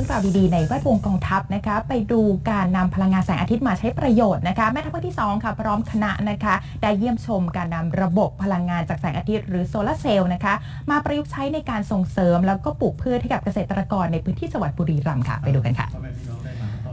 รื่องราวดีๆในแวดวงกองทัพนะคะไปดูการนำพลังงานแสงอาทิตย์มาใช้ประโยชน์นะคะแม่ทัพภาคที่2ค่ะพร้อมคณะนะคะได้เยี่ยมชมการนำระบบพลังงานจากแสงอาทิตย์หรือโซลาร์เซลล์นะคะมาประยุกต์ใช้ในการส่งเสริม แล้วก็ปลูกพืชให้กับเกษตรกรในพื้นที่จังหวัดบุรีรัมย์ค่ะไปดูกันค่ะ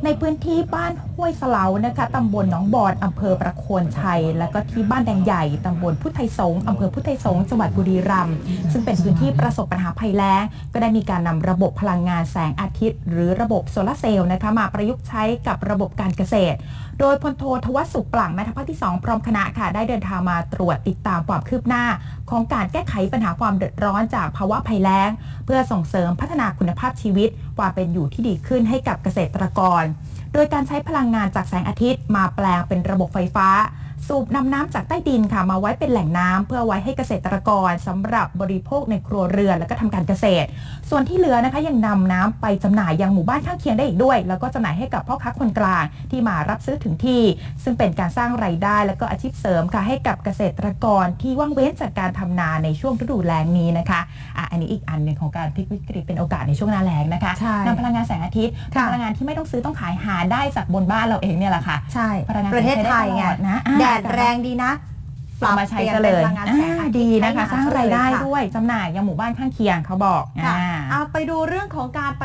ในพื้นที่บ้านห้วยเสลานะคะตำบลหนองบอนอำเภอประโคนชัย แล้วก็ที่บ้านแดงใหญ่ตำบลพุทธไทยสงฆ์อำเภอพุทธไทยสงฆ์จังหวัดบุรีรัมย์ซึ่งเป็นพื้นที่ประสบปัญหาภัยแล้ง ก็ได้มีการนำระบบพลังงานแสงอาทิตย์ หรือระบบโซลาร์เซลล์นะคะมาประยุกต์ใช้กับระบบการเกษตร โดยพลโททวัชสุขปลั่งแม่ทัพภาคที่ 2 พร้อมคณะค่ะได้เดินทางมาตรวจติดตามความคืบหน้า ของการแก้ไขปัญหาความเดือดร้อนจากภาวะภัยแล้ง เพื่อส่งเสริมพัฒนาคุณภาพชีวิตความเป็นอยู่ที่ดีขึ้นให้กับเกษตรกร ดยการใช้พลังงานจากแสงอาทิตย์ มาแปลงเป็นระบบไฟฟ้า สูบนำน้ำจากใต้ดินค่ะมาไว้เป็นแหล่งน้ำเพื่อไว้ให้เกษตรกรสำหรับบริโภคในครัวเรือนและก็ทำการเกษตร ส่วนที่เหลือนะคะยังนำน้ำไปจำหน่ายยังหมู่บ้านข้างเคียงได้อีกด้วย แล้วก็จำหน่ายให้กับพ่อค้าคนกลางที่มารับซื้อถึงที่ ซึ่งเป็นการสร้างไรายได้ และก็อาชีพเสริมค่ะให้กับเกษตรกรที่ว่างเว้นจากการทำนาในช่วงฤดูแล้งนี้นะคะ อะอันนี้อีกอันหนึ่งของการพลิกวิกฤตเป็นโอกาสในช่วงหน้าแล้งนะคะใช่นำพลังงานแสงอาทิตย์ค่ะพลังงานที่ไม่ต้องซื้อต้องขายหาได้จากบนบ้านเราเองเนี่ยแหละค่ะใช่พลังงานประเทศไทยไงใช้ได้ตลอดนะอ่าแดดแรงดีนะเรามาใช้ปซะรับเลปยนพลังงานแสงอาทิตย์ดีนะคะใช้สร้างรายได้ค่ะด้วยจำหน่ายยังหมู่บ้านข้างเคียงเขาบอกค่ะอ่าเอาไปดูเรื่องของการป